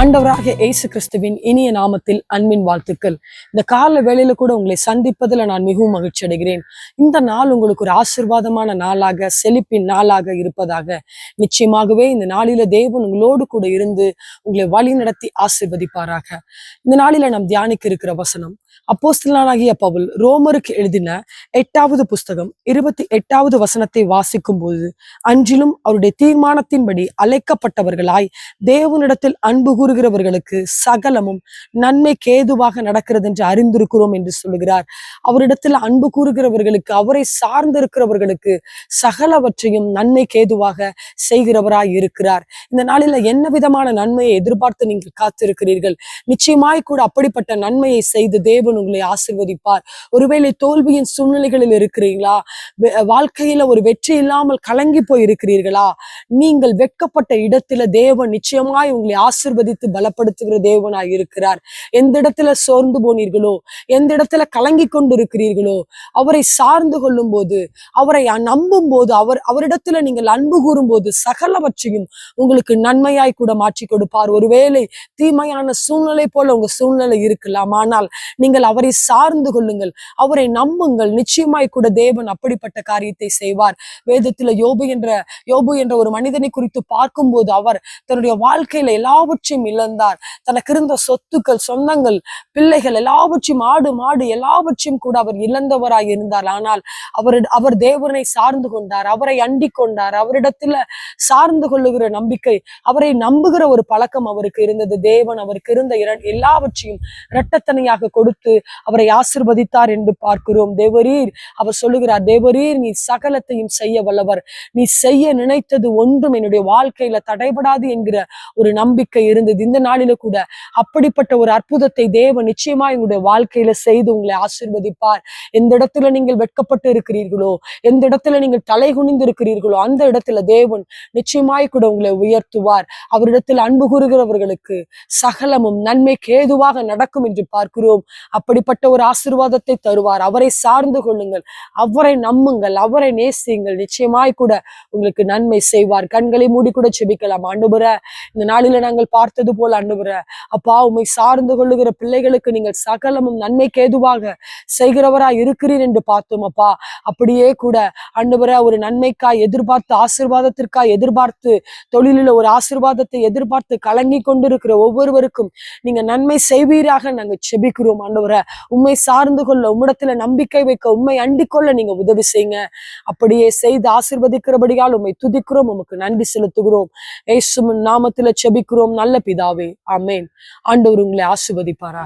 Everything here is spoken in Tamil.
ஆண்டவராக இயேசு கிறிஸ்துவின் இனிய நாமத்தில் அன்பின் வாழ்த்துக்கள். இந்த கால வேளையில கூட உங்களை சந்திப்பதில் நான் மிகவும் மகிழ்ச்சி அடைகிறேன். இந்த நாள் உங்களுக்கு ஒரு ஆசிர்வாதமான நாளாக செழிப்பின் நாளாக இருப்பதாக. நிச்சயமாகவே இந்த நாளில தேவன் உங்களோடு கூட இருந்து உங்களை வழி நடத்தி ஆசிர்வதிப்பாராக. இந்த நாளில நாம் தியானிக்க இருக்கிற வசனம் அப்போஸ்தலனாகிய பவுல் ரோமருக்கு எழுதின எட்டாவது புஸ்தகம் இருபத்தி எட்டாவது வசனத்தை வாசிக்கும் போது அன்றிலும் அவருடைய தீர்மானத்தின்படி அழைக்கப்பட்டவர்களாய் தேவனிடத்தில் அன்பு கூறுகிறவர்களுக்கு சகலமும் நன்மை கேதுவாக நடக்கிறது என்று அறிந்திருக்கிறோம் என்று சொல்லுகிறார். அவரிடத்தில் அன்பு கூறுகிறவர்களுக்கு அவரை சார்ந்திருக்கிறவர்களுக்கு சகலவற்றையும் நன்மை கேதுவாக செய்கிறவராய் இருக்கிறார். இந்த நாளில என்ன விதமான நன்மையை எதிர்பார்த்து நீங்கள் காத்திருக்கிறீர்கள்? நிச்சயமாய் கூட அப்படிப்பட்ட நன்மையை செய்து தேவன் உங்களை ஆசிர்வதிப்பார். ஒருவேளை தோல்வியின் சூழ்நிலைகளில் இருக்கிறீங்களா வாழ்க்கையில ஒரு வெற்றி இல்லாமல் கலங்கி போயிருக்கிறீர்களா? நீங்கள் வெட்கப்பட்ட இடத்துல தேவன் நிச்சயமாய் உங்களை ஆசிர்வதித்து பலப்படுத்துகிற தேவனாய் இருக்கிறார். எந்த இடத்துல சோர்ந்து போனீர்களோ எந்த இடத்துல கலங்கி கொண்டு இருக்கிறீர்களோ அவரை சார்ந்து கொள்ளும் போது அவரை நம்பும் போது அவர் அவரிடத்துல நீங்கள் அன்பு கூறும் போது சகலவற்றையும் உங்களுக்கு நன்மையாய் கூட மாற்றி கொடுப்பார். ஒருவேளை தீமையான சூழ்நிலை போல உங்க சூழ்நிலை இருக்கலாம். ஆனால் நீங்கள் அவரை சார்ந்து கொள்ளுங்கள். அவரை நம்புங்கள். நிச்சயமாய் கூட தேவன் அப்படிப்பட்ட காரியத்தை செய்வார். வேதத்துல யோபு என்ற யோபு என்ற ஒரு மனிதனை குறித்து பார்க்கும்போது அவர் தன்னுடைய வாழ்க்கையில எல்லாவற்றையும் இழந்தார். தனக்கு இருந்த சொத்துக்கள் சொந்தங்கள் பிள்ளைகள் எல்லாவற்றையும் ஆடு மாடு எல்லாவற்றையும் கூட அவர் இழந்தவராய் இருந்தார். ஆனால் அவர் அவர் தேவனை சார்ந்து கொண்டார். அவரை அண்டி கொண்டார். அவரிடத்துல சார்ந்து கொள்ளுகிற நம்பிக்கை அவரை நம்புகிற ஒரு பழக்கம் அவருக்கு இருந்தது. தேவன் அவருக்கு இருந்த எல்லாவற்றையும் இரட்டத்தனையாக கொடுத்து அவரை ஆசிர்வதித்தார் என்று பார்க்கிறோம். தேவரீர் அவர் சொல்லுகிறார் தேவரீர் நீ சகலத்தையும் செய்ய வல்லவர். நீ செய்ய நினைத்தது ஒன்றும் என்னுடைய வாழ்க்கையில தடைபடாது என்கிற ஒரு நம்பிக்கை இருந்தது. இந்த நாளில கூட அப்படிப்பட்ட ஒரு அற்புதத்தை தேவன் நிச்சயமா எங்களுடைய வாழ்க்கையில செய்து உங்களை ஆசிர்வதிப்பார். எந்த இடத்துல நீங்கள் வெட்கப்பட்டு இருக்கிறீர்களோ எந்த இடத்துல நீங்கள் தலை குனிந்து இருக்கிறீர்களோ அந்த இடத்துல தேவன் நிச்சயமாய் கூட உங்களை உயர்த்துவார். அவரிடத்தில் அன்பு கூறுகிறவர்களுக்கு சகலமும் நன்மைக்கு ஏதுவாக நடக்கும் என்று பார்க்கிறோம். அப்படிப்பட்ட ஒரு ஆசீர்வாதத்தை தருவார். அவரை சார்ந்து கொள்ளுங்கள். அவரை நம் நம்புங்கள் அவரை நேசியுங்கள். நிச்சயமாய் கூட உங்களுக்கு நன்மை செய்வார். கண்களை மூடி கூட செபிக்கலாம். ஆண்டுபுற இந்த நாளில நாங்கள் பார்த்தது போல ஆண்டுபுற அப்பா உம்மை சார்ந்து கொள்ளுகிற பிள்ளைகளுக்கு நீங்கள் சகலமும் நன்மைக்கு ஏதுவாக செய்கிறவராய் இருக்கிறீர் என்று பார்த்தோம் அப்பா. அப்படியே கூட ஆண்டவர ஒரு நன்மைக்காய் எதிர்பார்த்து ஆசிர்வாதத்திற்காய் எதிர்பார்த்து தொழிலில் ஒரு ஆசிர்வாதத்தை எதிர்பார்த்து கலங்கி கொண்டிருக்கிற ஒவ்வொருவருக்கும் நீங்க நன்மை செய்வீராக நாங்க செபிக்கிறோம் ஆண்டவரை. உண்மை சார்ந்து கொள்ள உம்மிடத்துல நம்பிக்கை வைக்க உண்மை அண்டிக்கொள்ள நீங்க உதவி செய்யுங்க. அப்படியே செய்து ஆசிர்வதிக்கிறபடியால் உண்மை துதிக்கிறோம் உமக்கு நன்றி செலுத்துகிறோம். ஏசுமன் நாமத்துல செபிக்கிறோம். நல்ல பிதாவே ஆமேன். ஆண்டவர் உங்களை ஆசிர்வதிப்பாரா